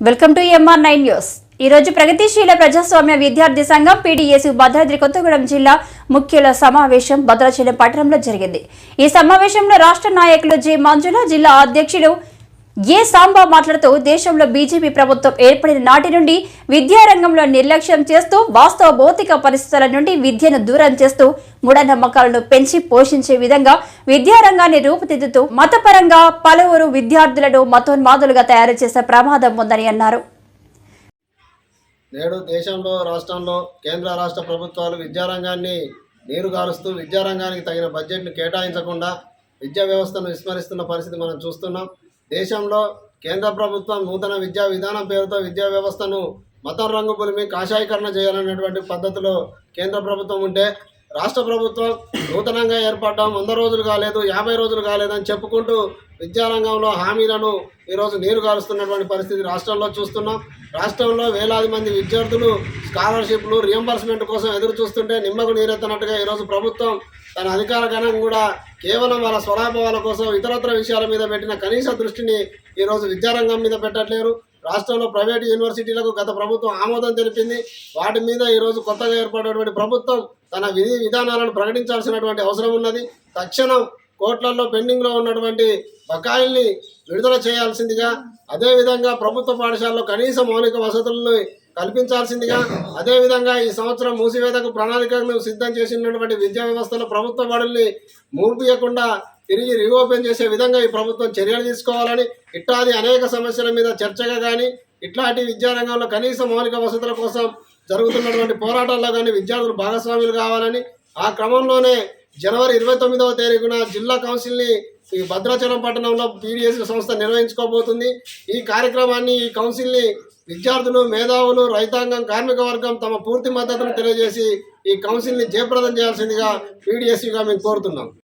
Welcome to MR nine news ఈరోజు ప్రగతిశీల ప్రజాస్వామ్య విద్యార్థి సంఘం పీడీఎస్ భద్రాద్రి కొత్తగూడెం జిల్లా ముఖ్యుల సమావేశం భద్రాచలం పట్టణంలో జరిగింది. ఈ సమావేశంలో రాష్ట్ర నాయకులు జి మంజుల జిల్లా అధ్యక్షుడు ఏ సాంబా మాట్లాడుతూ దేశంలో బీజేపీ ప్రభుత్వం ఏర్పడిన నాటి నుండి విద్యారంగంలో నిర్లక్ష్యం చేస్తూ వాస్తవ భౌతిక పరిస్థితుల నుండి విద్యను దూరం చేస్తూ మూఢనమ్మకాలను పెంచి పోషించే విధంగా విద్యారంగాన్ని రూపుదిద్దుతూ మతపరంగా పలువురు విద్యార్థులను మతోన్మాదులుగా తయారు చేసే ప్రమాదం ఉందని అన్నారు. నేడు దేశంలో రాష్ట్రంలో కేంద్ర రాష్ట్ర ప్రభుత్వాలు విద్యారంగాన్ని నీరుగారుస్తూ విద్యారంగానికి తగిన బడ్జెట్ను కేటాయించకుండా విద్యా వ్యవస్థను విస్మరిస్తున్న పరిస్థితి మనం చూస్తున్నాం. దేశంలో కేంద్ర ప్రభుత్వం నూతన విద్యా విధానం పేరుతో విద్యా వ్యవస్థను మతం రంగు పులిమి కాషాయీకరణ చేయాలనేటువంటి పద్ధతిలో కేంద్ర ప్రభుత్వం ఉంటే రాష్ట్ర ప్రభుత్వం నూతనంగా ఏర్పడడం వంద రోజులు కాలేదు యాభై రోజులు కాలేదని చెప్పుకుంటూ విద్యారంగంలో హామీలను ఈరోజు నీరు గారుస్తున్నటువంటి పరిస్థితి రాష్ట్రంలో చూస్తున్నాం. రాష్ట్రంలో వేలాది మంది విద్యార్థులు స్కాలర్షిప్లు రియంబర్స్మెంట్ కోసం ఎదురు చూస్తుంటే నిమ్మకు నీరెత్తనట్టుగా ఈరోజు ప్రభుత్వం తన అధికార గణం కూడా కేవలం వాళ్ళ స్వలాభాల కోసం ఇతరత్ర విషయాల మీద పెట్టిన కనీస దృష్టిని ఈరోజు విద్యారంగం మీద పెట్టట్లేరు. రాష్ట్రంలో ప్రైవేట్ యూనివర్సిటీలకు గత ప్రభుత్వం ఆమోదం తెలిపింది. వాటి మీద ఈరోజు కొత్తగా ఏర్పడినటువంటి ప్రభుత్వం తన విధి విధానాలను ప్రకటించాల్సినటువంటి అవసరం ఉన్నది. తక్షణం కోట్లలో పెండింగ్లో ఉన్నటువంటి బకాయిల్ని విడుదల చేయాల్సిందిగా అదేవిధంగా ప్రభుత్వ పాఠశాలలో కనీస మౌలిక వసతులను కల్పించాల్సిందిగా అదేవిధంగా ఈ సంవత్సరం మూసివేతకు ప్రణాళికను సిద్ధం చేసినటువంటి విద్యా వ్యవస్థలో ప్రభుత్వ బడుల్ని మూపియకుండా తిరిగి రీఓపెన్ చేసే విధంగా ఈ ప్రభుత్వం చర్యలు తీసుకోవాలని ఇట్లాది అనేక సమస్యల మీద చర్చగా కానీ ఇట్లాంటి విద్యారంగంలో కనీస మౌలిక వసతుల కోసం జరుగుతున్నటువంటి పోరాటాల్లో కానీ విద్యార్థులు భాగస్వాములు కావాలని ఆ క్రమంలోనే జనవరి ఇరవై తొమ్మిదవ తేదీన జిల్లా కౌన్సిల్ని ఈ భద్రాచలం పట్టణంలో పీడిఎస్ సంస్థ నిర్వహించుకోబోతుంది. ఈ కార్యక్రమాన్ని ఈ కౌన్సిల్ని విద్యార్థులు మేధావులు రైతాంగం కార్మిక వర్గం తమ పూర్తి మద్దతును తెలియజేసి ఈ కౌన్సిల్ని జయప్రదం చేయాల్సిందిగా పీడిఎస్గా మేము కోరుతున్నాం.